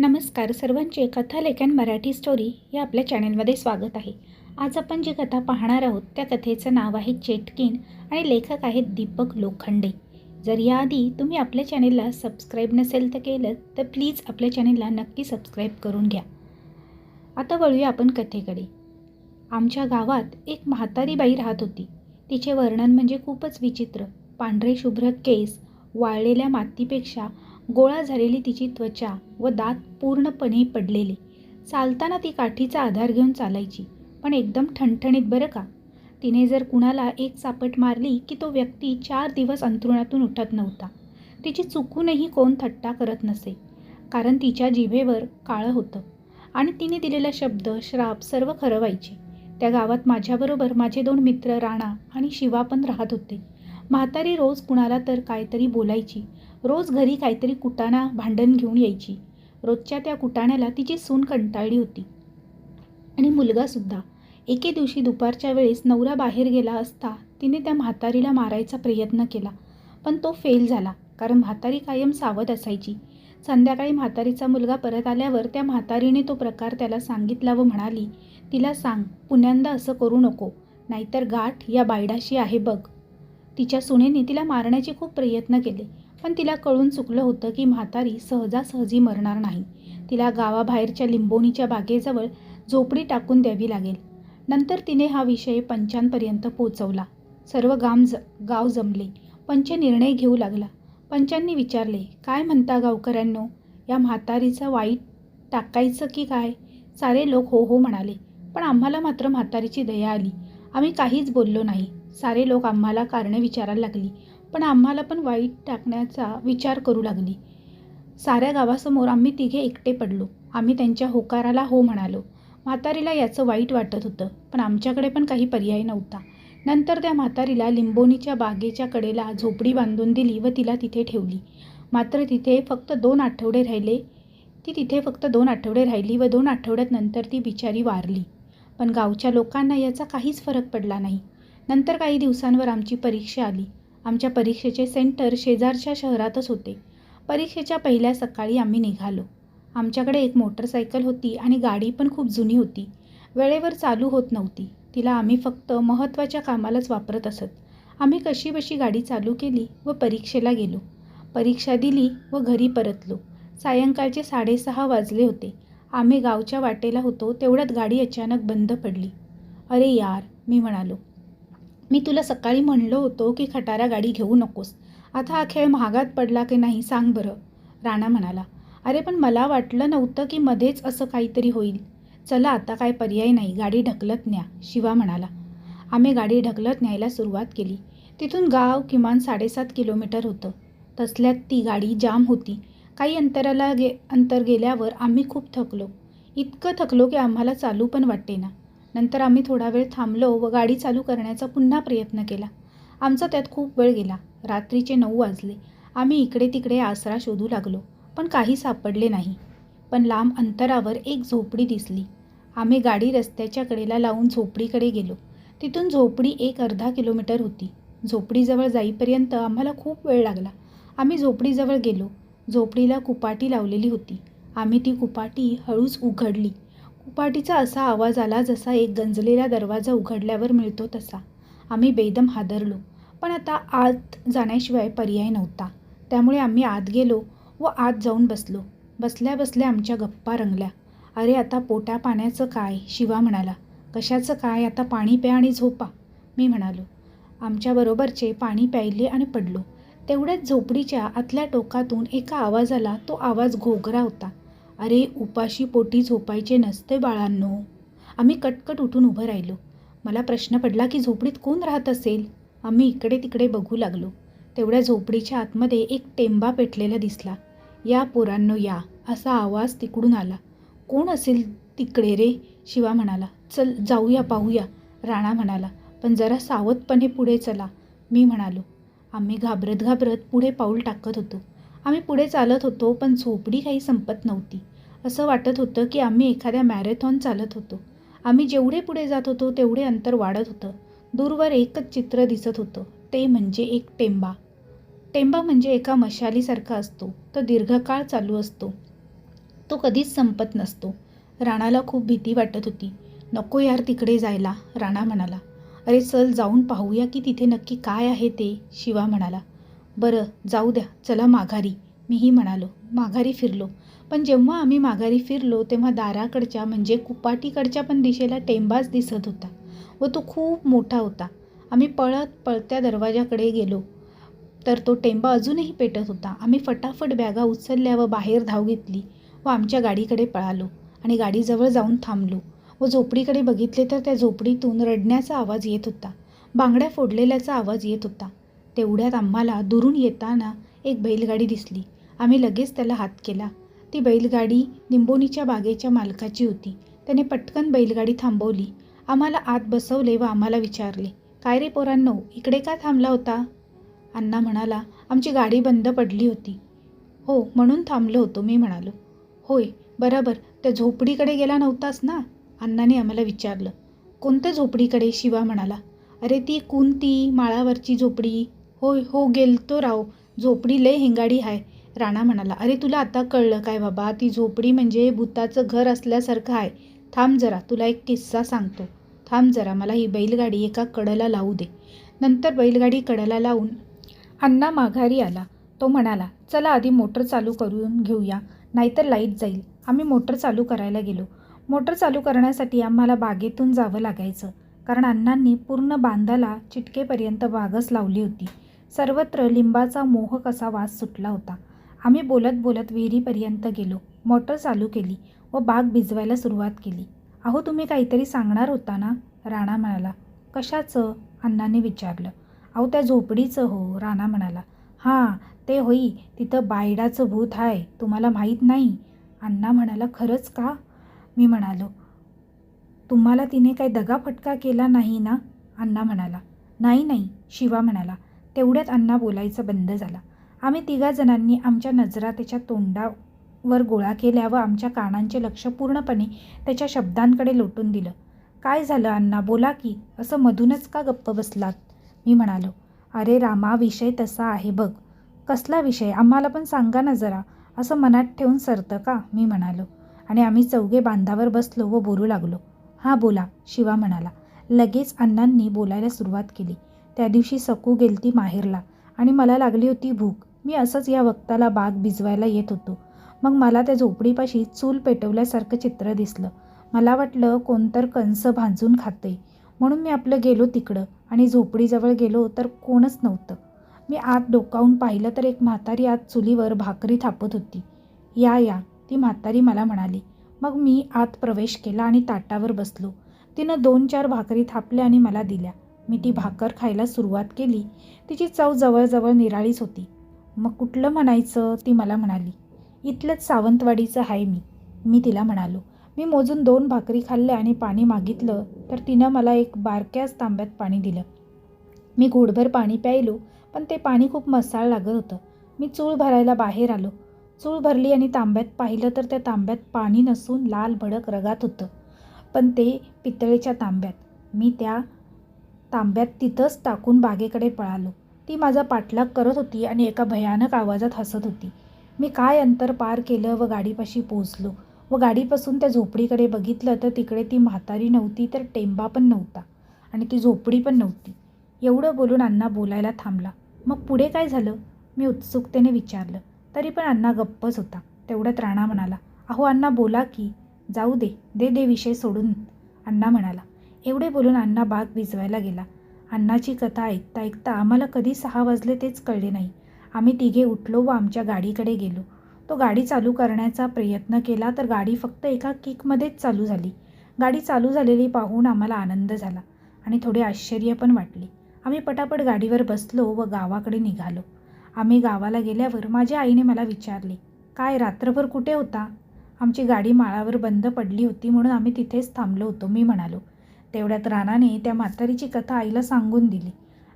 नमस्कार सर्वांचे कथा लेखन मराठी स्टोरी या आपल्या चॅनलमध्ये स्वागत आहे. आज आपण जी कथा पाहणार आहोत त्या कथेचं नाव आहे चेटकीन आणि लेखक आहेत दीपक लोखंडे. जर याआधी तुम्ही आपल्या चॅनेलला सबस्क्राईब नसेल तर केलं तर प्लीज आपल्या चॅनेलला नक्की सबस्क्राईब करून घ्या. आता वळूया आपण कथेकडे. आमच्या गावात एक म्हातारी बाई राहत होती. तिचे वर्णन म्हणजे खूपच विचित्र. पांढरे शुभ्र केस वाळलेल्या मातीपेक्षा गोळा झालेली तिची त्वचा व दात पूर्णपणे पडलेले. चालताना ती काठीचा आधार घेऊन चालायची पण एकदम ठणठणीत बरं का? तिने जर कुणाला एक चापट मारली की तो व्यक्ती चार दिवस अंथरुणातून उठत नव्हता. तिची चुकूनही कोण थट्टा करत नसे कारण तिच्या जिभेवर काळं होतं आणि तिने दिलेला शब्द श्राप सर्व खरं व्हायचे. त्या गावात माझ्याबरोबर माझे दोन मित्र राणा आणि शिवा पण राहत होते. म्हातारी रोज कुणाला तर काहीतरी बोलायची. रोज घरी काहीतरी कुटाणा भांडण घेऊन यायची. रोजच्या त्या कुटाण्याला तिची सून कंटाळली होती. आणि मुलगासुद्धा एके दिवशी दुपारच्या वेळेस नवरा बाहेर गेला असता तिने त्या म्हातारीला मारायचा प्रयत्न केला. पण तो फेल झाला कारण म्हातारी कायम सावध असायची. संध्याकाळी म्हातारीचा मुलगा परत आल्यावर त्या म्हातारीने तो प्रकार त्याला सांगितला व म्हणाली तिला सांग पुण्यांदा असं करू नको. नाहीतर गाठ या बायडाशी आहे बघ. तिच्या सुनेने तिला मारण्याचे खूप प्रयत्न केले पण तिला कळून चुकलं होतं की म्हातारी सहजासहजी मरणार नाही. तिला गावाबाहेरच्या लिंबोणीच्या बागेजवळ झोपडी टाकून द्यावी लागेल. नंतर तिने हा विषय पंचांपर्यंत पोचवला. सर्व गाम ज गाव जमले. पंच निर्णय घेऊ लागला. पंचांनी विचारले काय म्हणता गावकऱ्यांनो? या म्हातारीचं वाईट टाकायचं की काय? सारे लोक हो हो म्हणाले पण आम्हाला मात्र म्हातारीची दया आली. आम्ही काहीच बोललो नाही. सारे लोक आम्हाला कारणं विचारायला लागली पण आम्हाला पण वाईट टाकण्याचा विचार करू लागली. साऱ्या गावासमोर आम्ही तिघे एकटे पडलो. आम्ही त्यांच्या होकाराला हो म्हणालो. म्हातारीला याचं वाईट वाटत होतं पण आमच्याकडे पण काही पर्याय नव्हता. नंतर त्या म्हातारीला लिंबोणीच्या बागेच्या कडेला झोपडी बांधून दिली व तिला तिथे ठेवली. मात्र तिथे फक्त दोन आठवडे राहिले ती तिथे फक्त दोन आठवडे राहिली व दोन आठवड्यात नंतर ती बिचारी वारली. पण गावच्या लोकांना याचा काहीच फरक पडला नाही. नंतर काही दिवसांवर आमची परीक्षा आली. आमच्या परीक्षेचे सेंटर शेजारच्या शहरातच होते. परीक्षेच्या पहिल्या सकाळी आम्ही निघालो. आमच्याकडे एक मोटरसायकल होती आणि गाडी पण खूप जुनी होती. वेळेवर चालू होत नव्हती. तिला आम्ही फक्त महत्त्वाच्या कामालाच वापरत असत. आम्ही कशी बशी गाडी चालू केली व परीक्षेला गेलो. परीक्षा दिली व घरी परतलो. सायंकाळचे साडेसहा वाजले होते. आम्ही गावच्या वाटेला होतो तेवढ्यात गाडी अचानक बंद पडली. अरे यार मी म्हणालो. मी तुला सकाळी म्हणलो होतो की खटारा गाडी घेऊ नकोस. आता हा खेळ महागात पडला की नाही सांग बरं. राणा म्हणाला अरे पण मला वाटलं नव्हतं की मध्येच असं काहीतरी होईल. चला आता काय पर्याय नाही गाडी ढकलत न्या. शिवा म्हणाला. आम्ही गाडी ढकलत न्यायला सुरुवात केली. तिथून गाव किमान साडेसात किलोमीटर होतं. तसल्यात ती गाडी जाम होती. काही अंतराला गे अंतर गेल्यावर आम्ही खूप थकलो. इतकं थकलो की आम्हाला चालू पण वाटेना. नंतर आम्ही थोडा वेळ थांबलो व गाडी चालू करण्याचा पुन्हा प्रयत्न केला. आमचा त्यात खूप वेळ गेला. रात्रीचे नऊ वाजले. आम्ही इकडे तिकडे आसरा शोधू लागलो पण काही सापडले नाही. पण लांब अंतरावर एक झोपडी दिसली. आम्ही गाडी रस्त्याच्या कडेला लावून झोपडीकडे गेलो. तिथून झोपडी एक अर्धा किलोमीटर होती. झोपडीजवळ जाईपर्यंत आम्हाला खूप वेळ लागला. आम्ही झोपडीजवळ गेलो. झोपडीला कुपाटी लावलेली होती. आम्ही ती कुपाटी हळूच उघडली. उपाटीचा असा आवाज आला जसा एक गंजलेला दरवाजा उघडल्यावर मिळतो तसा. आम्ही बेदम हादरलो. पण आता आत जाण्याशिवाय पर्याय नव्हता. त्यामुळे आम्ही आत गेलो व आत जाऊन बसलो. बसल्या बसल्या आमच्या गप्पा रंगल्या. अरे आता पोटा पाण्याचं काय? शिवा म्हणाला. कशाचं काय? आता पाणी प्या आणि झोपा. मी म्हणालो. आमच्याबरोबरचे पाणी प्यायले आणि पडलो. तेवढ्याच झोपडीच्या आतल्या टोकातून एका आवाजाला तो आवाज घोगरा होता. अरे उपाशी पोटी झोपायचे नसते बाळांनो. आम्ही कटकट उठून उभं राहिलो. मला प्रश्न पडला की झोपडीत कोण राहत असेल? आम्ही इकडे तिकडे बघू लागलो. तेवढ्या झोपडीच्या आतमध्ये एक टेंबा पेटलेला दिसला. या पोरांनो या असा आवाज तिकडून आला. कोण असेल तिकडे रे? शिवा म्हणाला. चल जाऊया पाहूया राणा म्हणाला. पण जरा सावधपणे पुढे चला मी म्हणालो. आम्ही घाबरत घाबरत पुढे पाऊल टाकत होतो. आम्ही पुढे चालत होतो पण झोपडी काही संपत नव्हती. असं वाटत होतं की आम्ही एखाद्या मॅरेथॉन चालत होतो. आम्ही जेवढे पुढे जात होतो तेवढे अंतर वाढत होतं. दूरवर एकच चित्र दिसत होतं. ते म्हणजे एक टेंबा. टेंबा म्हणजे एका मशालीसारखा असतो. तो दीर्घकाळ चालू असतो. तो कधीच संपत नसतो. राणाला खूप भीती वाटत होती. नको यार तिकडे जायला राणा म्हणाला. अरे चल जाऊन पाहूया की तिथे नक्की काय आहे ते शिवा म्हणाला. बरं जाऊ द्या चला माघारी. मीही म्हणालो माघारी फिरलो. पण जेव्हा आम्ही माघारी फिरलो तेव्हा दाराकडच्या म्हणजे कुपाटीकडच्या पण दिशेला टेंबाच दिसत होता व तो खूप मोठा होता. आम्ही पळत पळत्या दरवाजाकडे गेलो तर तो टेंबा अजूनही पेटत होता. आम्ही फटाफट बॅगा उचलल्या व बाहेर धाव घेतली व आमच्या गाडीकडे पळालो आणि गाडीजवळ जाऊन थांबलो व झोपडीकडे बघितले तर त्या झोपडीतून रडण्याचा आवाज येत होता बांगड्या फोडलेल्याचा आवाज येत होता. तेवढ्यात आम्हाला दुरून येताना एक बैलगाडी दिसली. आम्ही लगेच त्याला हात केला. ती बैलगाडी निंबोनीच्या बागेच्या मालकाची होती. त्याने पटकन बैलगाडी थांबवली. आम्हाला आत बसवले व आम्हाला विचारले काय रे पोरांनो इकडे का थांबला होता? अण्णा म्हणाला आमची गाडी बंद पडली होती. हो म्हणून थांबलो होतो मी म्हणालो. होय बरोबर त्या झोपडीकडे गेला नव्हतास ना? अण्णाने आम्हाला विचारलं. कोणत्या झोपडीकडे? शिवा म्हणाला. अरे ती कोणती माळावरची झोपडी होय हो गेलतो राव. झोपडी लय हिंगाडी आहे राणा म्हणाला अरे तुला आता कळलं काय बाबा? ती झोपडी म्हणजे भूताचं घर असल्यासारखं आहे थांब जरा तुला एक किस्सा सांगतो. थांब जरा मला ही बैलगाडी एका कडला लावू दे. नंतर बैलगाडी कडला लावून अण्णा माघारी आला. तो म्हणाला चला आधी मोटर चालू करून घेऊया. नाहीतर लाइट जाईल. आम्ही मोटर चालू करायला गेलो. मोटर चालू करण्यासाठी आम्हाला बागेतून जावं लागायचं. कारण अण्णांनी पूर्ण बांधाला चिटकेपर्यंत बागच लावली होती. सर्वत्र लिंबाचा मोहक असा वास सुटला होता. आम्ही बोलत बोलत विहिरीपर्यंत गेलो. मोटर चालू केली व बाग भिजवायला सुरुवात केली. अहो तुम्ही काहीतरी सांगणार होता ना? राणा म्हणाला. कशाचं? अण्णाने विचारलं. अहो त्या झोपडीचं हो राणा म्हणाला. हां ते होई तिथं बायडाचं भूत आहे तुम्हाला माहीत नाही? अण्णा म्हणाला. खरंच का? मी म्हणालो. तुम्हाला तिने काही दगाफटका केला नाही ना? अण्णा म्हणाला. नाही नाही शिवा म्हणाला. तेवढ्यात अण्णा बोलायचं बंद झाला. आम्ही तिघा जणांनी आमच्या नजरा त्याच्या तोंडावर गोळा केल्या व आमच्या कानांचे लक्ष पूर्णपणे त्याच्या शब्दांकडे लोटून दिलं. काय झालं अण्णा? बोला की. असं मधूनच का गप्प बसलात? मी म्हणालो. अरे रामा विषय तसा आहे बघ. कसला विषय? आम्हाला पण सांगा ना जरा. असं मनात ठेवून सरतं का? मी म्हणालो. आणि आम्ही चौघे बांधावर बसलो व बोलू लागलो. हां बोला शिवा म्हणाला. लगेच अण्णांनी बोलायला सुरुवात केली. त्या दिवशी सकू गेलती माहेरला आणि मला लागली होती भूक. मी असंच या वक्ताला बाग भिजवायला येत होतो. मग मला त्या झोपडीपाशी चूल पेटवल्यासारखं चित्र दिसलं. मला वाटलं कोणतर कंस भांजून खाते म्हणून मी आपलं गेलो तिकडं आणि झोपडीजवळ गेलो तर कोणच नव्हतं. मी आत डोकावून पाहिलं तर एक म्हातारी आत चुलीवर भाकरी थापत होती. या या ती म्हातारी मला म्हणाली. मग मी आत प्रवेश केला आणि ताटावर बसलो. तिनं दोन चार भाकरी थापल्या आणि मला दिल्या. मी ती भाकर खायला सुरुवात केली. तिची चव जवळजवळ निराळीच होती. मग कुठलं म्हणायचं? ती मला म्हणाली. इथलंच सावंतवाडीचं आहे मी. मी तिला म्हणालो. मी मोजून दोन भाकरी खाल्ल्या आणि पाणी मागितलं तर तिनं मला एक बारक्याच तांब्यात पाणी दिलं. मी घोडभर पाणी प्यायलो पण ते पाणी खूप मसाळ लागत होतं. मी चूळ भरायला बाहेर आलो. चूळ भरली आणि तांब्यात पाहिलं तर त्या तांब्यात पाणी नसून लाल भडक रगात होतं. पण ते पितळेच्या तांब्यात. मी त्या तांब्यात तिथंच टाकून बागेकडे पळालो. ती माझा पाठलाग करत होती आणि एका भयानक आवाजात हसत होती. मी काय अंतर पार केलं व गाडीपाशी पोचलो व गाडीपासून त्या झोपडीकडे बघितलं तर तिकडे ती म्हातारी नव्हती तर टेंबा पण नव्हता आणि ती झोपडी पण नव्हती. एवढं बोलून अण्णा बोलायला थांबला. मग पुढे काय झालं? मी उत्सुकतेने विचारलं. तरी पण अण्णा गप्पच होता. तेवढ्यात राणा म्हणाला अहो अण्णा बोला की जाऊ दे दे दे विषय सोडून. अण्णा म्हणाला एवढे बोलून अण्णा बाग भिजवायला गेला. अण्णाची कथा ऐकता ऐकता आम्हाला कधी सहा वाजले तेच कळले नाही. आम्ही तिघे उठलो व आमच्या गाडीकडे गेलो. तो गाडी चालू करण्याचा प्रयत्न केला तर गाडी फक्त एका किकमध्येच चालू झाली. गाडी चालू झालेली पाहून आम्हाला आनंद झाला आणि थोडे आश्चर्य पण वाटले. आम्ही पटापट गाडीवर बसलो व गावाकडे निघालो. आम्ही गावाला गेल्यावर माझ्या आईने मला विचारले काय रात्रभर कुठे होता? आमची गाडी माळावर बंद पडली होती म्हणून आम्ही तिथेच थांबलो होतो मी म्हणालो. तेवढ्यात राणाने त्या म्हातारीची कथा आईला सांगून दिली.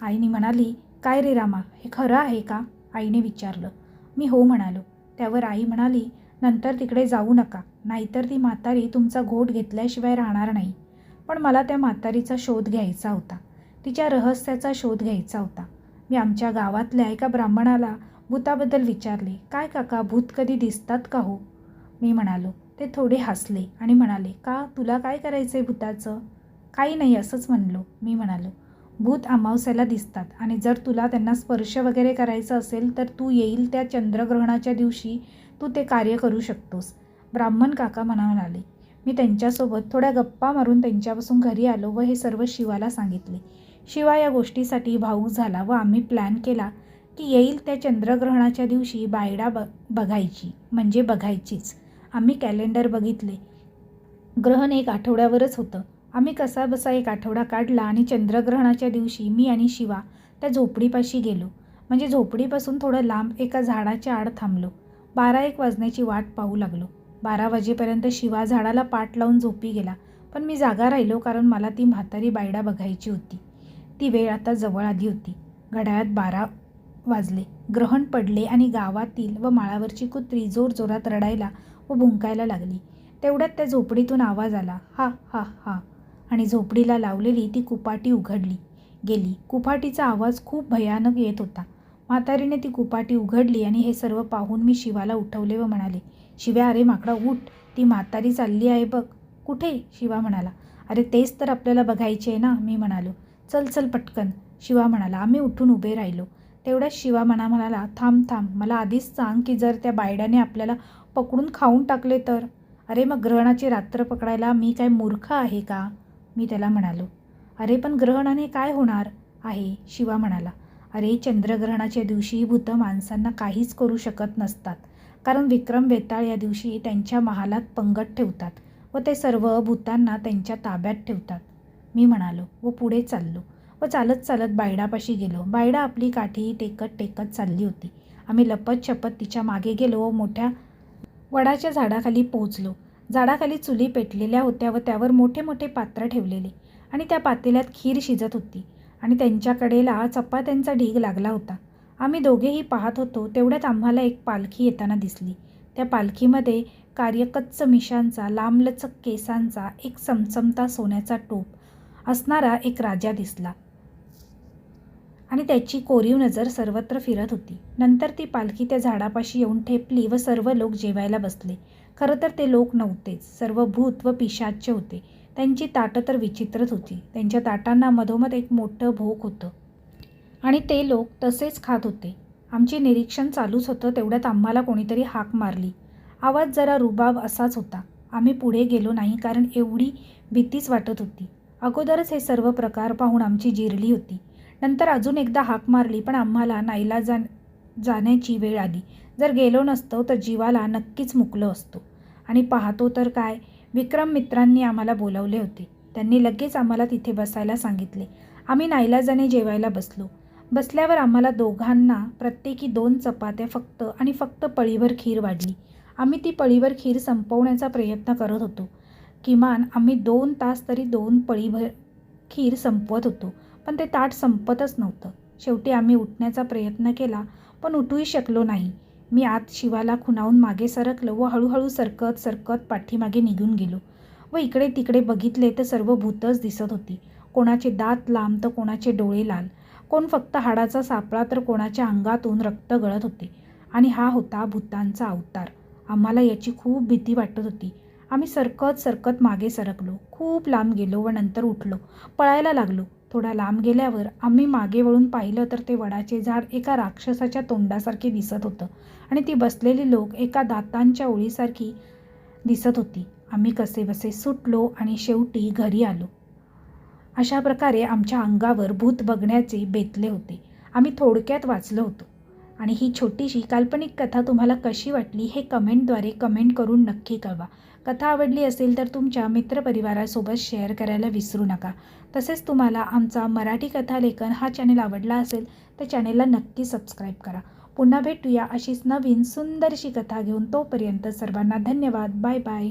आईने म्हणाली काय रे रामा हे खरं आहे का? आईने विचारलं. मी हो म्हणालो. त्यावर आई म्हणाली नंतर तिकडे जाऊ नका नाहीतर ती म्हातारी तुमचा घोट घेतल्याशिवाय राहणार नाही. पण मला त्या म्हातारीचा शोध घ्यायचा होता. तिच्या रहस्याचा शोध घ्यायचा होता. मी आमच्या गावातल्या एका ब्राह्मणाला भूताबद्दल विचारले काय काका भूत कधी दिसतात का हो? मी म्हणालो ते थोडे हसले आणि म्हणाले का तुला काय करायचं आहे भूताचं? काही नाही असंच म्हणलो. मी म्हणालो भूत अमावस्याला दिसतात आणि जर तुला त्यांना स्पर्श वगैरे करायचं असेल तर तू येईल त्या चंद्रग्रहणाच्या दिवशी तू ते कार्य करू शकतोस. ब्राह्मण काका म्हणा म्हणाले मी त्यांच्यासोबत थोड्या गप्पा मारून त्यांच्यापासून घरी आलो व हे सर्व शिवाला सांगितले. शिवा या गोष्टीसाठी भाऊक झाला व आम्ही प्लॅन केला की येईल त्या चंद्रग्रहणाच्या दिवशी बायडा ब बघायची म्हणजे बघायचीच. आम्ही कॅलेंडर बघितले. ग्रहण एक आठवड्यावरच होतं. आम्ही कसा बसा एक आठवडा काढला आणि चंद्रग्रहणाच्या दिवशी मी आणि शिवा त्या झोपडीपाशी गेलो. म्हणजे झोपडीपासून थोडं लांब एका झाडाच्या आड थांबलो. बारा एक वाजण्याची वाट पाहू लागलो. बारा वाजेपर्यंत शिवा झाडाला पाठ लावून झोपी गेला. पण मी जागा राहिलो कारण मला ती म्हातारी बायडा बघायची होती. ती वेळ आता जवळ आली होती. घड्याळात बारा वाजले. ग्रहण पडले आणि गावातील व माळावरची कुत्री जोरजोरात रडायला व भुंकायला लागली. तेवढ्यात त्या झोपडीतून आवाज आला. हा हा हा. आणि झोपडीला लावलेली ती कुपाटी उघडली. गेली. कुपाटीचा आवाज खूप भयानक येत होता. म्हातारीने ती कुपाटी उघडली आणि हे सर्व पाहून मी शिवाला उठवले व म्हणाले शिव्या अरे माकडा उठ. ती म्हातारी चालली आहे बघ. कुठे? शिवा म्हणाला. अरे तेच तर आपल्याला बघायचे आहे ना मी म्हणालो. चल चल पटकन. शिवा म्हणाला. आम्ही उठून उभे राहिलो. तेवढ्याच शिवा म्हणा म्हणाला थांब थांब. मला आधीच सांग की जर त्या बायड्याने आपल्याला पकडून खाऊन टाकले तर. अरे मग ग्रहणाची रात्र पकडायला मी काय मूर्ख आहे का? मी त्याला म्हणालो अरे पण ग्रहणाने काय होणार? आहे शिवा म्हणाला. अरे चंद्रग्रहणाच्या दिवशी भूत माणसांना काहीच करू शकत नसतात. कारण विक्रम वेताळ या दिवशी त्यांच्या महालात पंगत ठेवतात व ते सर्व भूतांना त्यांच्या ताब्यात ठेवतात. मी म्हणालो व पुढे चाललो. व चालत चालत बायडापाशी गेलो. बायडा आपली काठी टेकत टेकत चालली होती. आम्ही लपत छपत तिच्यामागे गेलो व मोठ्या वडाच्या झाडाखाली पोहोचलो. झाडाखाली चुली पेटलेल्या होत्या व त्यावर मोठे मोठे पात्र ठेवलेले. आणि त्या पातेल्यात खीर शिजत होती. आणि त्यांच्या कडेला चपात्यांचा ढीग लागला होता. आम्ही दोघेही पाहत होतो तेवढ्यात आम्हाला एक पालखी येताना दिसली. त्या पालखीमध्ये कार्यकच्च मिशांचा लांबलचक केसांचा एक चमचमता सोन्याचा टोप असणारा एक राजा दिसला. आणि त्याची कोरीव नजर सर्वत्र फिरत होती. नंतर ती पालखी त्या झाडापाशी येऊन ठेपली व सर्व लोक जेवायला बसले. खरं तर ते लोक नव्हतेच सर्व भूत व पिशाच्य होते. त्यांची ताटं तर विचित्रच होती. त्यांच्या ताटांना मधोमध एक मोठं भोक होतं. आणि ते लोक तसेच खात होते. आमचे निरीक्षण चालूच होतं. तेवढ्यात आम्हाला कोणीतरी हाक मारली. आवाज जरा रुबाब असाच होता. आम्ही पुढे गेलो नाही कारण एवढी भीतीच वाटत होती. अगोदरच हे सर्व प्रकार पाहून आमची जिरली होती. नंतर अजून एकदा हाक मारली पण आम्हाला नाईला जा जाण्याची वेळ आली. जर गेलो नसतो तर जीवाला नक्कीच मुकलो असतो. आणि पाहतो तर काय? विक्रम मित्रांनी आम्हाला बोलावले होते. त्यांनी लगेच आम्हाला तिथे बसायला सांगितले. आम्ही नाईलाजाने जेवायला बसलो. बसल्यावर आम्हाला दोघांना प्रत्येकी दोन चपात्या फक्त आणि फक्त पळीभर खीर वाढली. आम्ही ती पळीभर खीर संपवण्याचा प्रयत्न करत होतो. किमान आम्ही दोन तास तरी दोन पळीभर खीर संपवत होतो पण ते ताट संपतच नव्हतं. शेवटी आम्ही उठण्याचा प्रयत्न केला पण उठूही शकलो नाही. मी आत शिवाला खुणावून मागे सरकलो व हळूहळू सरकत सरकत पाठीमागे निघून गेलो. व इकडे तिकडे बघितले तर सर्व भूतच दिसत होती. कोणाचे दात लांब तर कोणाचे डोळे लाल. कोण फक्त हाडाचा सापळा तर कोणाच्या अंगातून रक्त गळत होते. आणि हा होता भूतांचा अवतार. आम्हाला याची खूप भीती वाटत होती. आम्ही सरकत सरकत मागे सरकलो. खूप लांब गेलो व नंतर उठलो. पळायला लागलो. थोडा लांब गेल्यावर आम्ही मागे वळून पाहिलं तर ते वडाचे झाड एका राक्षसाच्या तोंडासारखे दिसत होतं. आणि ती बसलेली लोक एका दातांच्या ओळीसारखी दिसत होती. आम्ही कसेबसे सुटलो आणि शेवटी घरी आलो. अशा प्रकारे आमच्या अंगावर भूत बघण्याचे बेतले होते. आम्ही थोडक्यात वाचलो होतो. आणि ही छोटीशी काल्पनिक कथा तुम्हाला कशी वाटली हे कमेंटद्वारे कमेंट करून नक्की कळवा. कथा आवडली असेल तर तुमच्या मित्रपरिवारासोबत शेअर करायला विसरू नका. तसेच तुम्हाला आमचा मराठी कथालेखन हा चॅनेल आवडला असेल तर चॅनेलला नक्की सबस्क्राईब करा. पुन्हा भेटूया अशीच नवीन सुंदरशी कथा घेऊन तोपर्यंत सर्वांना धन्यवाद. Bye bye